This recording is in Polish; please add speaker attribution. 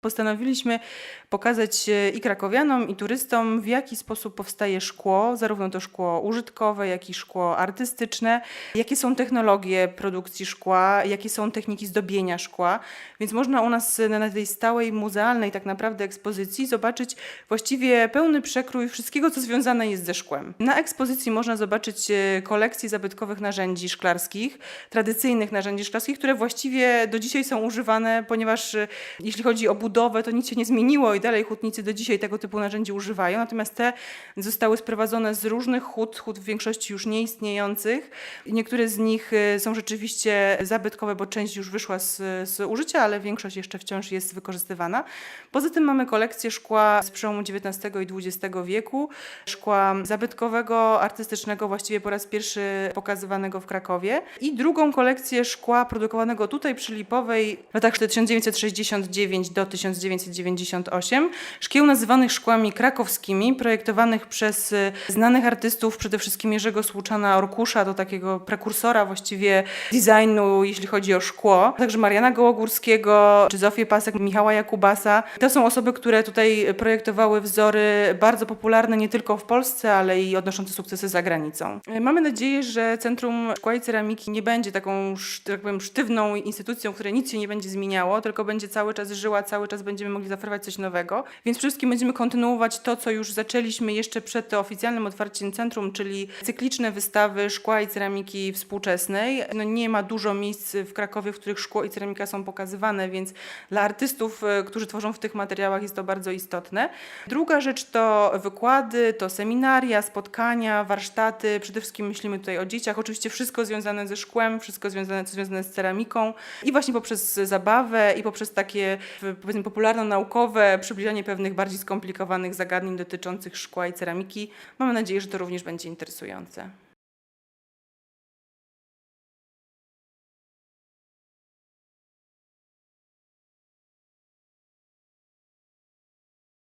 Speaker 1: Postanowiliśmy pokazać e, i krakowianom, i turystom, w jaki sposób powstaje szkło, zarówno to szkło użytkowe, jak i szkło artystyczne, jakie są technologie produkcji szkła, jakie są techniki zdobienia szkła. Więc można u nas e, na tej stałej muzealnej tak naprawdę ekspozycji zobaczyć właściwie pełny przekrój wszystkiego, co związane jest ze szkłem. Na ekspozycji można zobaczyć e, kolekcję zabytkowych narzędzi szklarskich, tradycyjnych narzędzi szklarskich, które właściwie do dzisiaj są używane, ponieważ jeśli chodzi o budowę, to nic się nie zmieniło i dalej hutnicy do dzisiaj tego typu narzędzi używają, natomiast te zostały sprowadzone z różnych hut, hut w większości już nieistniejących. Niektóre z nich e, są rzeczywiście zabytkowe, bo część już wyszła z, z użycia, ale większość jeszcze wciąż jest wykorzystywana. Poza tym mamy kolekcję szkła z przełomu XIX i XX wieku, szkła zabytkowego, artystycznego, właściwie po raz pierwszy pokazywanego w Krakowie i drugą kolekcję szkła produkowanego tutaj przy Lipowej w latach 1969 do 1998. Szkieł nazywanych szkłami krakowskimi, projektowanych przez y, znanych artystów, przede wszystkim Jerzego Słuczana Orkusza, to takiego prekursora właściwie designu, jeśli chodzi o szkło. Także Mariana Gołogórskiego, czy Zofię Pasek, Michała Jakubasa. To są osoby, które tutaj projektowały wzory bardzo popularne nie tylko w Polsce, ale i odnoszące sukcesy za granicą. Y, Mamy nadzieję, że Centrum Szkła i Ceramiki nie będzie taką, tak powiem, sztywną instytucją, której nic się nie będzie zmieniało, tylko będzie cały czas żyła, cały czas będziemy mogli zaoferować coś nowego. Więc przede wszystkim będziemy kontynuować to, co już zaczęliśmy jeszcze przed oficjalnym otwarciem centrum, czyli cykliczne wystawy szkła i ceramiki współczesnej. No nie ma dużo miejsc w Krakowie, w których szkło i ceramika są pokazywane, więc dla artystów, e, którzy tworzą w tych materiałach jest to bardzo istotne. Druga rzecz to wykłady, to seminaria, spotkania, warsztaty. Przede wszystkim myślimy tutaj o dzieciach. Oczywiście wszystko związane ze szkłem, wszystko związane, związane z ceramiką i właśnie poprzez zabawę i poprzez takie w- powiedzmy popularno-naukowe przybliżanie pewnych bardziej skomplikowanych zagadnień dotyczących szkła i ceramiki. Mamy nadzieję, że to również będzie interesujące.